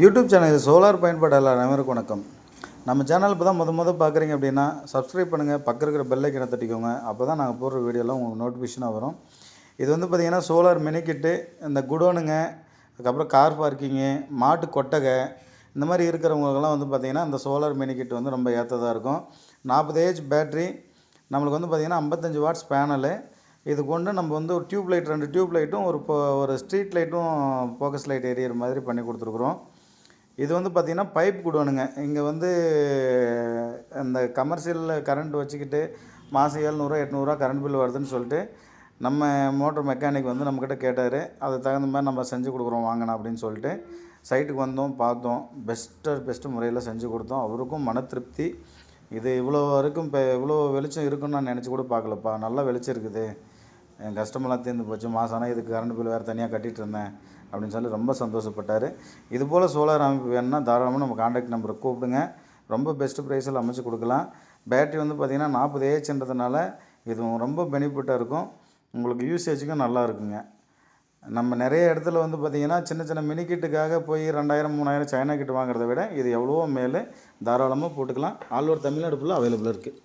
YouTube channel இது solar பயன்பாடு அனைவருக்கும் வணக்கம். நம்ம சேனல் இப்போ தான் முத முத பார்க்குறீங்க அப்படின்னா சப்ஸ்கிரைப் பண்ணுங்கள் பக்கம் இருக்கிற பெல்லைக்கனை தட்டிக்கோங்க. அப்போ தான் நாங்கள் போடுற வீடியோலாம் உங்களுக்கு நோட்டிஃபிகேஷனாக வரும். இது வந்து பார்த்திங்கன்னா சோலார் மினிக்கிட்டு இந்த குடோனுங்க அதுக்கப்புறம் கார் பார்க்கிங்கு மாட்டு கொட்டகை இந்த மாதிரி இருக்கிறவங்களுக்கெல்லாம் வந்து பார்த்திங்கன்னா இந்த சோலார் மினிக்கிட் வந்து ரொம்ப ஏற்றதாக இருக்கும். நாற்பது ஏஹெச் பேட்ரி நம்மளுக்கு வந்து பார்த்திங்கன்னா ஐம்பத்தஞ்சு வாட்ஸ் பேனலு இது கொண்டு நம்ம வந்து ஒரு டியூப் லைட் ரெண்டு டியூப் லைட்டும் ஒரு ஒரு ஸ்ட்ரீட் லைட்டும் ஃபோக்கஸ் லைட் எரியற மாதிரி பண்ணி கொடுத்துருக்குறோம். இது வந்து பார்த்திங்கன்னா பைப் குடோனுங்க இங்கே வந்து அந்த கமர்ஷியலில் கரண்ட் வச்சுக்கிட்டு மாதம் ஏழ்நூறுவா எட்நூறுரூவா கரண்ட் பில் வருதுன்னு சொல்லிட்டு நம்ம மோட்டர் மெக்கானிக் வந்து நம்மக்கிட்ட கேட்டார். அதுக்கு தகுந்த மாதிரி நம்ம செஞ்சு கொடுக்குறோம் வாங்கினா அப்படின்னு சொல்லிட்டு சைட்டுக்கு வந்தோம் பார்த்தோம். பெஸ்ட்டு பெஸ்ட்டு முறையில் செஞ்சு கொடுத்தோம். அவருக்கும் மன திருப்தி. இது இவ்வளோ வரைக்கும் இப்போ இவ்வளோ வெளிச்சம் இருக்குன்னு நான் நினச்சி கூட பார்க்கலப்பா. நல்லா வெளிச்சம் இருக்குது. என் கஷ்டமெல்லாம் தீர்ந்து போச்சு. மாதம் ஆனால் இதுக்கு கரண்ட் பில் வேறு தனியாக கட்டிகிட்டு இருந்தேன் அப்படின்னு சொல்லி ரொம்ப சந்தோஷப்பட்டார். இது போல் சோலார் அமைப்பு வேணும்னா தாராளமாக நம்ம காண்டாக்ட் நம்பரை கூப்பிடுங்க. ரொம்ப பெஸ்ட்டு ப்ரைஸில் அமைச்சு கொடுக்கலாம். பேட்ரி வந்து பார்த்திங்கன்னா நாற்பது ஏஹெச்ன்றதுனால இது ரொம்ப பெனிஃபிட்டாக இருக்கும். உங்களுக்கு யூசேஜுக்கும் நல்லா இருக்குங்க. நம்ம நிறைய இடத்துல வந்து பார்த்திங்கன்னா சின்ன சின்ன மினி கிட்டுக்காக போய் ரெண்டாயிரம் மூணாயிரம் சைனா கிட்டு வாங்குறத விட இது எவ்வளவோ மேலே தாராளமாக போட்டுக்கலாம். ஆல் ஓவர் தமிழ்நாடு ஃபுல்லாக அவைலபிளாக இருக்குது